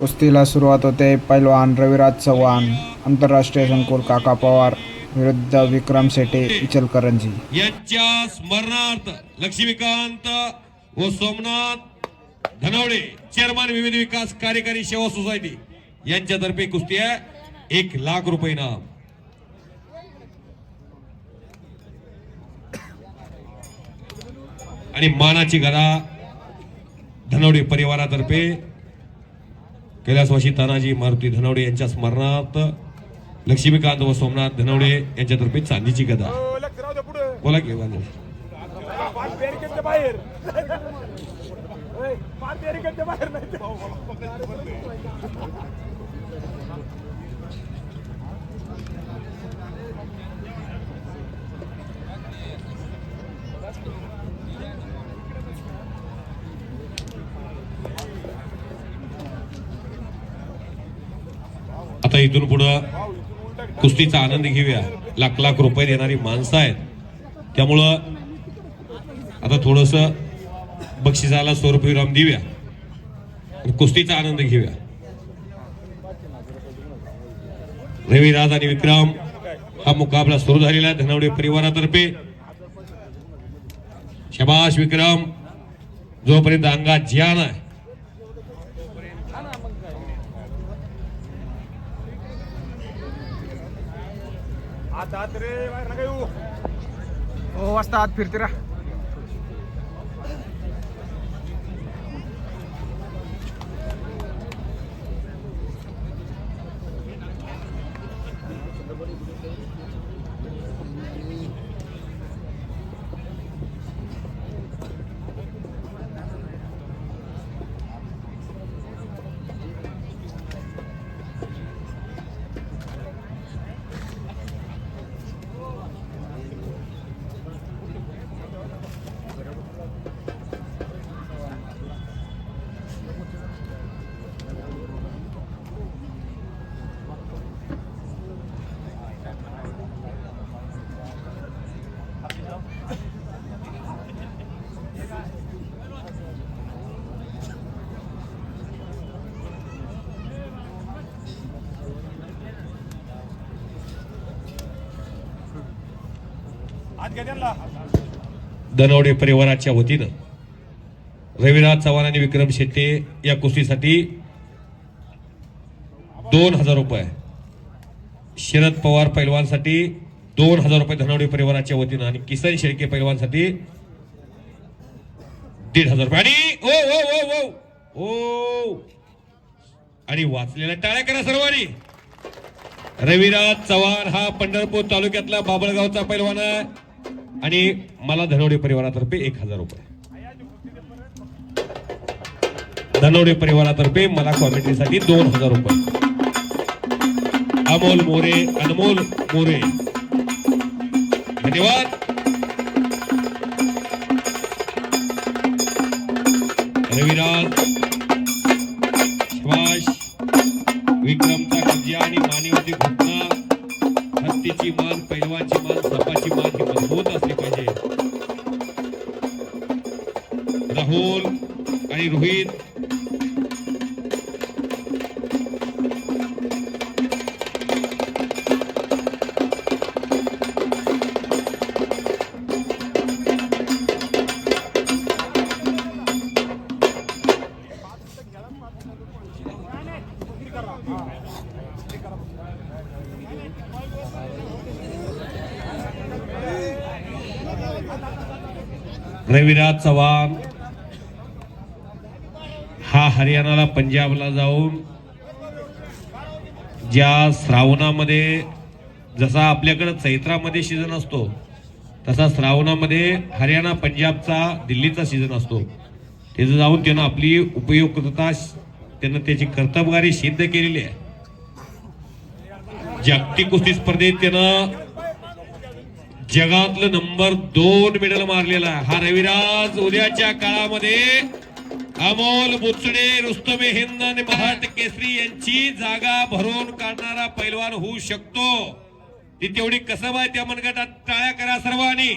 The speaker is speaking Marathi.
कुस्तीला सुरुवात होते. पैलवान रविराज चव्हाण आंतरराष्ट्रीय संकुल काका पवार विरुद्ध विक्रम शेटे इचलकरंजी. यांच्या स्मरणार्थ लक्ष्मीकांत व सोमनाथ धनवडे चेअरमन विविध विकास कार्यकारी सेवा सोसायटी यांच्यातर्फे कुस्ती आहे. एक लाख रुपये नाम आणि मानाची गदा धनवडे परिवारातर्फे कैलासवासी तानाजी मारुती धनवडे यांच्या स्मरणार्थ लक्ष्मीकांत व सोमनाथ धनवडे यांच्यातर्फे चांदीची गदा. हो, बोला की बाहेर. इथून पुढं कुस्तीचा आनंद घेऊया. लाख लाख रुपये देणारी माणसं आहेत. त्यामुळं आता थोडस बक्षिसाला स्वरूपविराम देऊया. आणि कुस्तीचा आनंद घेऊया. रविराज आणि विक्रम हा मुकाबला सुरू झालेला आहे धनवडे परिवारातर्फे. शबाश विक्रम. जोपर्यंत अंगात ज्ञान आहे आता आत रे बाहेर नका येऊ. हो वाजता आत फिरते रा आत दनवडे परिवाराच्या वतीनं रविराज चव्हाण आणि विक्रम शेट्टे या कुस्तीसाठी दोन हजार रुपये. शरद पवार पैलवानसाठी दोन हजार रुपये धनवडे परिवाराच्या वतीनं आणि किसन शेळके पैलवानसाठी दीड हजार रुपये. आणि ओ ओ ओ ओ ओ. आणि वाचलेल्या टाळ्या करा सर्वांनी. रविराज चव्हाण हा पंढरपूर तालुक्यातला बाबळगावचा पैलवान आहे. आणि मला धनवडे परिवारातर्फे एक हजार रुपये. धनवडे परिवारातर्फे मला कॉमेंट्रीसाठी दोन हजार रुपये. अमोल मोरे अनमोल मोरे. धन्यवाद. रविराज सुभाष विक्रमचा कब्जा आणि मानवती घटना कुस्तीची मान पैलवानची मान सपाची मान ही मजबूत असली पाहिजे. राहुल आणि रोहित. रविराज चव्हाण हा हरियाणाला पंजाबला जाऊन ज्या श्रावणामध्ये जसा आपल्याकडं चैत्रामध्ये सीझन असतो तसा श्रावणामध्ये हरियाणा पंजाबचा दिल्लीचा सीझन असतो. तिथं जाऊन त्यानं आपली उपयुक्तता त्यानं त्याची कर्तबगारी सिद्ध केलेली आहे. जागतिक कुस्ती स्पर्धेत त्यानं जगातलं नंबर दोन मेडल मारलेला आहे. हा रविराज उद्याच्या काळामध्ये अमोल बुचडे रुस्तमे हिंद आणि महाराज केसरी यांची जागा भरून काढणारा पैलवान होऊ शकतो. ती तेवढी कसं आहे त्या मनगटात. टाळ्या करा सर्वांनी.